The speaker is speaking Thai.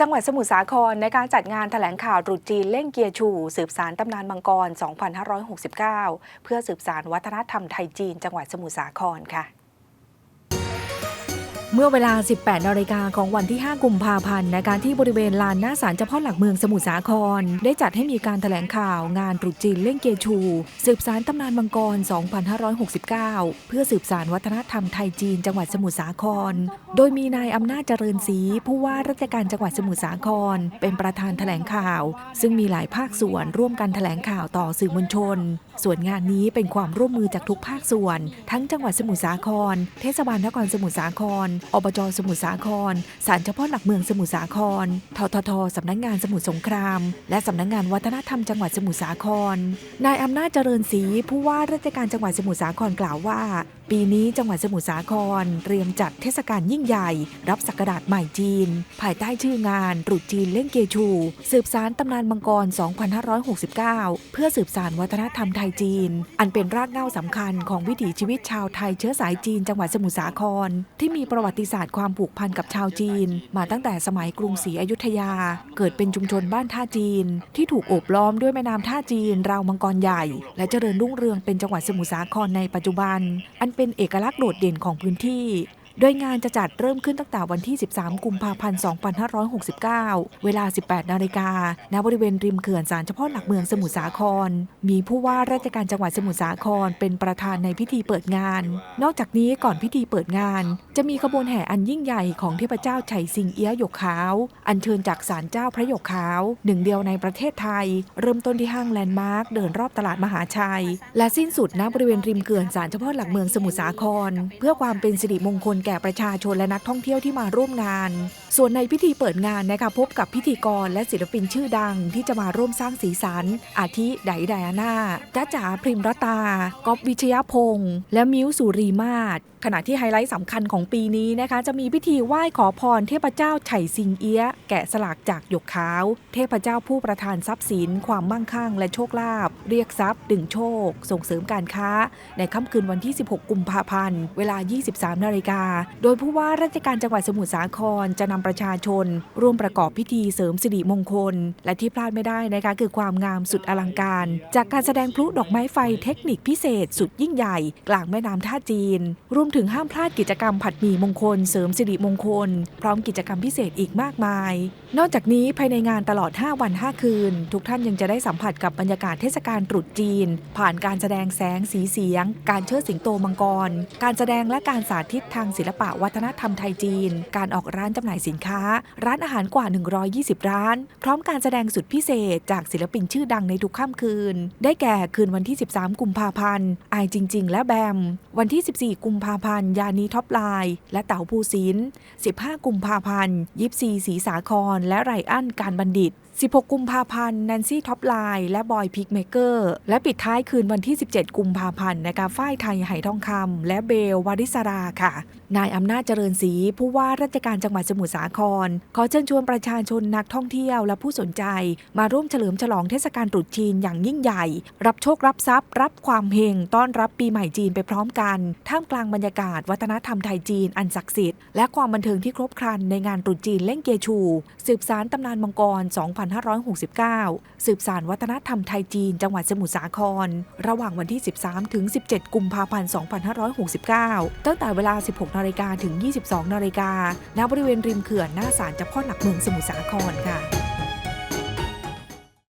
จังหวัดสมุทรสาครในการจัดงานแถลงข่าวตรุษจีนเล่งเกียร์ชู สืบสารตำนานมังกร 2569 เพื่อสืบสารวัฒนธรรมไทยจีน จังหวัดสมุทรสาครค่ะ เมื่อเวลา 18นาฬิกาของวันที่ 5 กุมภาพันธ์ในการที่บริเวณลานหน้าศาลเจ้าพ่อหลักเมืองสมุทรสาคร ได้จัดให้มีการแถลงข่าวงานตรุษจีนเล่งเกชู สืบสารตำนานมังกร 2569 เพื่อสืบสารวัฒนธรรมไทยจีนจังหวัดสมุทรสาคร โดยมีนายอำนาจเจริญศรีผู้ว่าราชการจังหวัดสมุทรสาคร เป็นประธานแถลงข่าว ซึ่งมีหลายภาคส่วนร่วมกันแถลงข่าวต่อสื่อมวลชน ส่วนงานนี้เป็นความร่วมมือจากทุกภาคส่วน ทั้งจังหวัดสมุทรสาคร เทศบาลนครสมุทรสาครอบจสมุทรสาครศาลเฉพาะหลักเมืองสมุทรสาคร ทททสำนักงานสมุทรสงคราม และสำนักงานวัฒนธรรมจังหวัดสมุทรสาคร นายอำนาจเจริญศรีผู้ว่าราชการจังหวัดสมุทรสาครกล่าวว่า ปีนี้จังหวัดสมุทรสาคร เตรียมจัดเทศกาลยิ่งใหญ่ รับศักราชใหม่จีน ภายใต้ชื่องานตรุษจีนเล่งเกชู สืบสารตำนานมังกร 2569 เพื่อสืบสารวัฒนธรรมไทยจีน อันเป็นรากเหง้าสำคัญของวิถีชีวิตชาวไทยเชื้อสายจีนจังหวัดสมุทรสาคร ที่มีประวัติติศาสตร์ความผูกพันกับชาวจีน มาตั้งแต่สมัยกรุงศรีอยุธยา เกิดเป็นชุมชนบ้านท่าจีน ที่ถูกโอบล้อมด้วยแม่น้ำท่าจีนราวมังกรใหญ่ และเจริญรุ่งเรืองเป็นจังหวัดสมุทรสาครในปัจจุบัน อันเป็นเอกลักษณ์โดดเด่นของพื้นที่ โดยงานจะจัดเริ่มขึ้นตั้งแต่วันที่ 13 กุมภาพันธ์ 2569 เวลา 18 นาฬิกา ณ บริเวณริมเขื่อนศาลเฉพาะหลักเมืองสมุทรสาคร มีผู้ว่าราชการจังหวัดสมุทรสาคร เป็นประธานในพิธีเปิดงาน นอกจากนี้ก่อนพิธีเปิดงาน จะมีขบวนแห่อันยิ่งใหญ่ของเทพเจ้าไฉสิงเอี้ยหยกขาว อัญเชิญจากศาลเจ้าพระหยกขาว หนึ่งเดียวในประเทศไทย เริ่มต้นที่ห้างแลนด์มาร์คเดินรอบตลาดมหาชัย และสิ้นสุดณบริเวณริมเขื่อนศาลเฉพาะหลักเมืองสมุทรสาคร เพื่อความเป็นสิริมงคลแก่ประชาชนและนักท่องเที่ยวที่มาร่วมงาน ส่วนในพิธีเปิดงานนะคะพบกับพิธีกรและศิลปินชื่อดังที่จะมาร่วมสร้างสีสัน อาทิไดไดอาน่าจ้าจ๋าพริมรตาก๊อฟวิชยพงษ์และมิวสุรีมาศขณะที่ไฮไลท์สำคัญของปีนี้นะคะ จะมีพิธีไหว้ขอพรเทพเจ้าไฉซิงเอี้ยะแกะสลักจากหยกขาว เทพเจ้าผู้ประทานทรัพย์สิน ความมั่งคั่ง และโชคลาภเรียกทรัพย์ ดึงโชค ส่งเสริมการค้า ในค่ำคืนวันที่ 16 กุมภาพันธ์ เวลา 23 นาฬิกาโดยผู้ว่าราชการจังหวัดสมุทรสาครจะนำประชาชน ร่วมประกอบพิธีเสริมสิริมงคล และที่พลาดไม่ได้นะคะคือความงามสุดอลังการ จากการแสดงพลุดอกไม้ไฟเทคนิคพิเศษ สุดยิ่งใหญ่ กลางแม่น้ำท่าจีน รวมถึงห้ามพลาดกิจกรรมผัดหมี่มงคล เสริมสิริมงคล พร้อมกิจกรรมพิเศษอีกมากมาย นอกจากนี้ภายในงานตลอด 5 วัน 5 คืน ทุกท่านยังจะได้สัมผัสกับบรรยากาศเทศกาลตรุษจีน ผ่านการแสดงแสงสีเสียง การเชิดสิงโตมังกร การแสดงและการสาธิตทางศิลปะวัฒนธรรมไทยจีน การออกร้านจำหน่ายสินค้า ร้านอาหารกว่า 120 ร้าน พร้อมการแสดงสุดพิเศษจากศิลปินชื่อดังในทุกค่ำคืน ได้แก่คืนวันที่ 13 กุมภาพันธ์อายจริง ๆ และแบม วันที่ 14 กุมภาพันธ์ยานีท็อปไลน์และเต๋าภูสิน15 กุมภาพันธ์ยิปซีศรีสาครและไรอันการบัณฑิต16 กุมภาพันธ์แนนซี่ท็อปไลน์และบอยพิกเมเกอร์และปิดท้ายคืนวันที่ 17 กุมภาพันธ์นะคะฝ้ายไทยไหทองคำและเบลวาริสราค่ะ นายอำนาจเจริญศรีผู้ว่าราชการจังหวัดสมุทรสาคร ขอเชิญชวนประชาชนนักท่องเที่ยวและผู้สนใจ มาร่วมเฉลิมฉลองเทศกาลตรุษจีนอย่างยิ่งใหญ่ รับโชครับทรัพย์ รับความเฮงต้อนรับปีใหม่จีนไปพร้อมกัน ท่ามกลางบรรยากาศ วัฒนธรรมไทยจีนอันศักดิ์สิทธิ์และความบันเทิงที่ครบครันในงานตรุษจีนเล่งเกชู สืบสารตำนานมังกร2569 สืบสารวัฒนธรรมไทยจีน จังหวัดสมุทรสาคร ระหว่างวันที่ 13 ถึง 17 กุมภาพันธ์ 2569 ตั้งแต่เวลา 16 นาฬิกาถึง 22 นาฬิกาณบริเวณริมเขื่อนหน้าศาลเจ้าพ่อหลักเมืองสมุทรสาครค่ะ